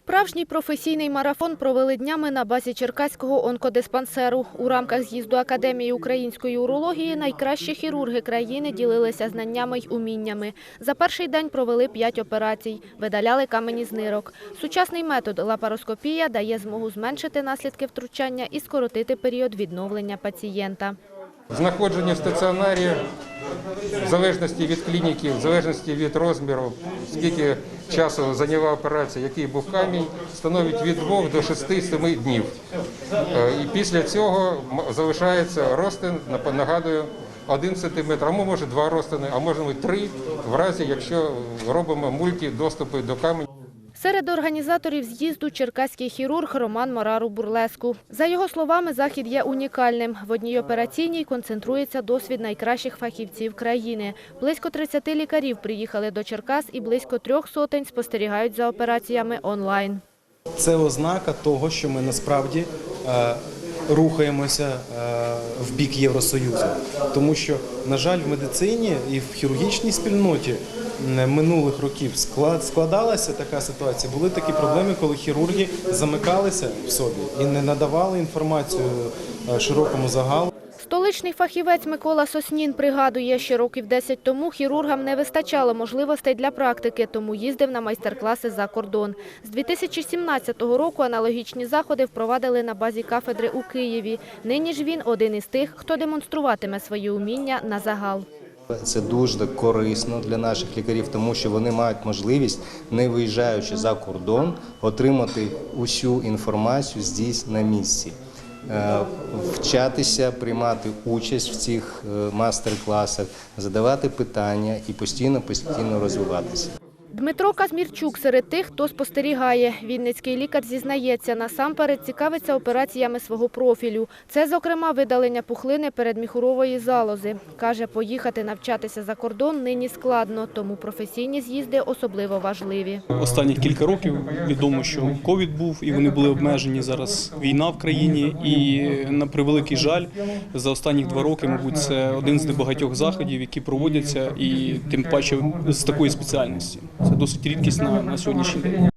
Справжній професійний марафон провели днями на базі Черкаського онкодиспансеру. У рамках з'їзду Академії української урології найкращі хірурги країни ділилися знаннями й уміннями. За перший день провели п'ять операцій, видаляли камені з нирок. Сучасний метод лапароскопія дає змогу зменшити наслідки втручання і скоротити період відновлення пацієнта. Знаходження в стаціонарі в залежності від клініки, в залежності від розміру, скільки часу зайняла операція, який був камінь, становить від 2 до 6-7 днів. Е, І після цього залишається розтин, нап- нагадую, 1 см, а може 2 розтини, а може 3, в разі, якщо робимо мультидоступи до каменю. Серед організаторів з'їзду черкаський хірург Роман Марару Бурлеску. За його словами, захід є унікальним. В одній операційній концентрується досвід найкращих фахівців країни. Близько 30 лікарів приїхали до Черкас і близько трьох сотень спостерігають за операціями онлайн. Це ознака того, що ми насправді е, рухаємося е, в бік Євросоюзу. Тому що, на жаль, в медицині і в хірургічній спільноті минулих років склад, складалася така ситуація. Були такі проблеми, коли хірурги замикалися в собі і не надавали інформацію е, широкому загалу. Столичний фахівець Микола Соснін пригадує, що років 10 тому хірургам не вистачало можливостей для практики, тому їздив на майстер-класи за кордон. З 2017 року аналогічні заходи впровадили на базі кафедри у Києві. Нині ж він один із тих, хто демонструватиме свої уміння на загал. Це дуже корисно для наших лікарів, тому що вони мають можливість, не виїжджаючи за кордон, отримати усю інформацію здесь на місці. Е, Вчатися, приймати участь в цих е, мастер-класах, задавати питання і постійно постійно розвиватися. Дмитро Казмірчук серед тих, хто спостерігає. Вінницький лікар зізнається, насамперед цікавиться операціями свого профілю. Це, зокрема, видалення пухлини передміхурової залози. Каже, поїхати навчатися за кордон нині складно, тому професійні з'їзди особливо важливі. Останні кілька років відомо, що ковід був і вони були обмежені. Зараз війна в країні, і на превеликий жаль, за останні два роки, мабуть, це один з небагатьох заходів, які проводяться, і тим паче з такої спеціальності. Це досить рідкість на, на сьогоднішній день.